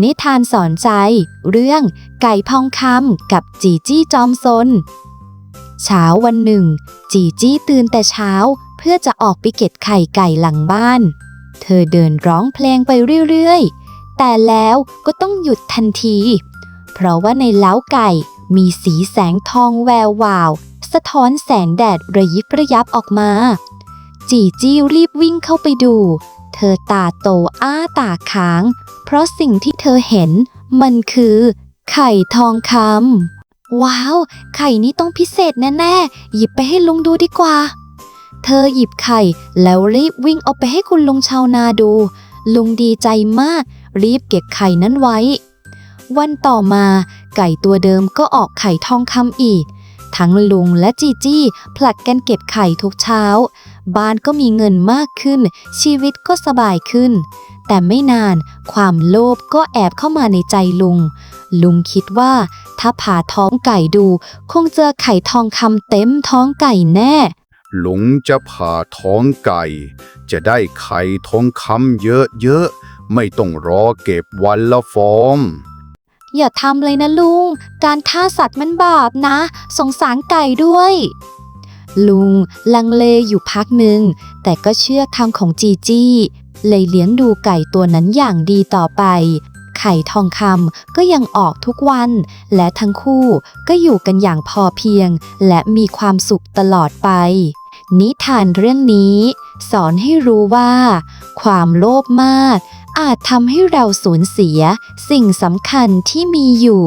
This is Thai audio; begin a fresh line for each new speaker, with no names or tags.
นิทานสอนใจ เรื่องไก่พองคำกับจีจี้จอมซน เช้าวันหนึ่ง จีจี้ตื่นแต่เช้าเพื่อจะออกไปเก็บไข่ไก่หลังบ้าน เธอเดินร้องเพลงไปเรื่อยๆ แต่แล้วก็ต้องหยุดทันที เพราะว่าในเล้าไก่มีสีแสงทองแวววาว สะท้อนแสงแดดระยิบระยับออกมา จีจี้รีบวิ่งเข้าไปดู เธอตาโตอ้าตาค้าง เพราะสิ่งที่เธอเห็นมันคือ ไข่ทองคำว้าว ไข่นี้ต้องพิเศษแน่ๆ หยิบไปให้ลุงดูดีกว่า เธอหยิบไข่แล้วรีบวิ่งเอาไปให้คุณลุงชาวนาดู ลุงดีใจมาก รีบเก็บไข่นั้นไว้ วันต่อมา ไก่ตัวเดิมก็ออกไข่ทองคำอีก ทั้งลุงและจีจี้ผลัดกันเก็บไข่ทุกเช้า บ้านก็มีเงินมากขึ้น ชีวิตก็สบายขึ้น แต่ไม่นานความโลภก็แอบเข้ามาในใจลุง ลุงคิดว่าถ้าผ่าท้องไก่ดู คงเจอไข่ทองคำเต็มท้องไก่แน่
ลุงจะผ่าท้องไก่ จะได้ไข่ทองคำเยอะๆ ไม่ต้องรอเก็บวันละฟอง
อย่าทำเลยนะลุง การฆ่าสัตว์มันบาปนะ สงสารไก่ด้วย ลุงลังเลอยู่พักหนึ่ง แต่ก็เชื่อคำของจีจี้เลยเลี้ยงดูไก่ตัวนั้นอย่างดีต่อไป ไข่ทองคำก็ยังออกทุกวัน และทั้งคู่ก็อยู่กันอย่างพอเพียง และมีความสุขตลอดไป นิทานเรื่องนี้ สอนให้รู้ว่า ความโลภมาก อาจทำให้เราสูญเสียสิ่งสำคัญที่มีอยู่